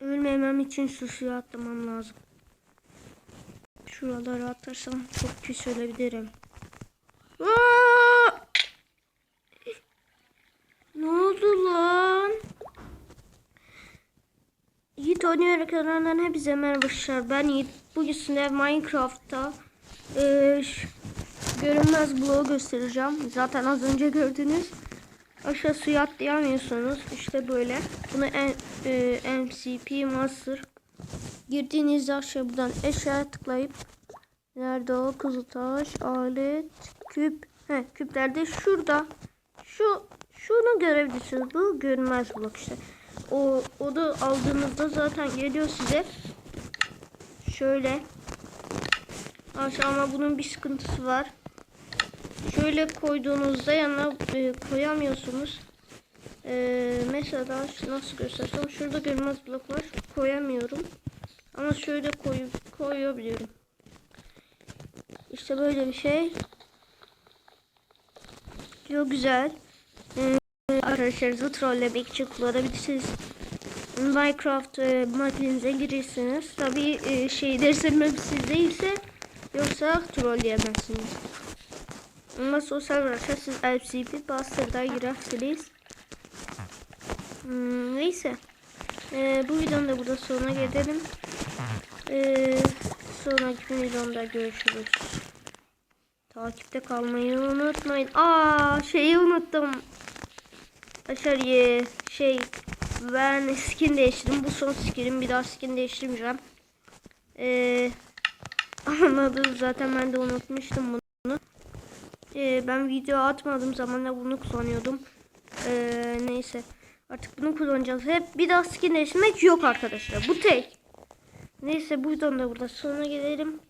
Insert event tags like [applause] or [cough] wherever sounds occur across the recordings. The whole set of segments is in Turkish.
Ölmemem için su suya atlamam lazım. Şuralara atarsam çok pis ölebilirim. Aa! Ne oldu lan? Yiğit Oynuyor kanalından hepinize merhaba arkadaşlar. Ben Yiğit. Bugün size Minecraft'ta ş- görünmez bloğu göstereceğim. Zaten az önce gördünüz. Aşağı suya atlayamıyorsunuz. İşte böyle. Bunu en, eee, MCP Master. Girdiğinizde aşağı buradan eşyaya tıklayıp Nerede o kızıltaş, alet, küp. He, küplerde şurada. Şu şunu görebilirsiniz. Bu görünmez blok işte. O o da aldığınızda zaten geliyor size. Şöyle. Ama bunun bir sıkıntısı var. Şöyle koyduğunuzda yanına e, koyamıyorsunuz. E, mesela nasıl göstersem şurada görünmez blok var. Koyamıyorum. Ama şöyle koy, koyabiliyorum. İşte böyle bir şey. Çok güzel. Ee, arkadaşlarınızı trollemek için kullanabilirsiniz. Minecraft e, makinenize girirsiniz. Tabii e, şey dersememsiz değilse yoksa trolleyemezsiniz. Ama sosyal olarak siz LCP Buster'da girersiniz. Hmm, neyse. Ee, bu videonun da burada sonuna gelelim. Ee, sonraki videomda görüşürüz. Takipte kalmayı unutmayın. Aa şeyi unuttum. Aşağıya şey ben skin değiştirdim. Bu son skinim. Bir daha skin değiştirmeyeceğim. Ee, [laughs] anladım zaten ben de unutmuştum bunu. Ee, ben video atmadığım zaman da bunu kullanıyordum. Ee, neyse. Artık bunu kullanacağız. Hep bir daha skin değiştirmek yok arkadaşlar. Bu tek. Neyse bu videonun da burada sonuna gelelim.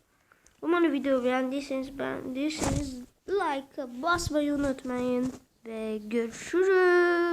Umarım video beğendiyseniz beğendiyseniz like basmayı unutmayın. Ve görüşürüz.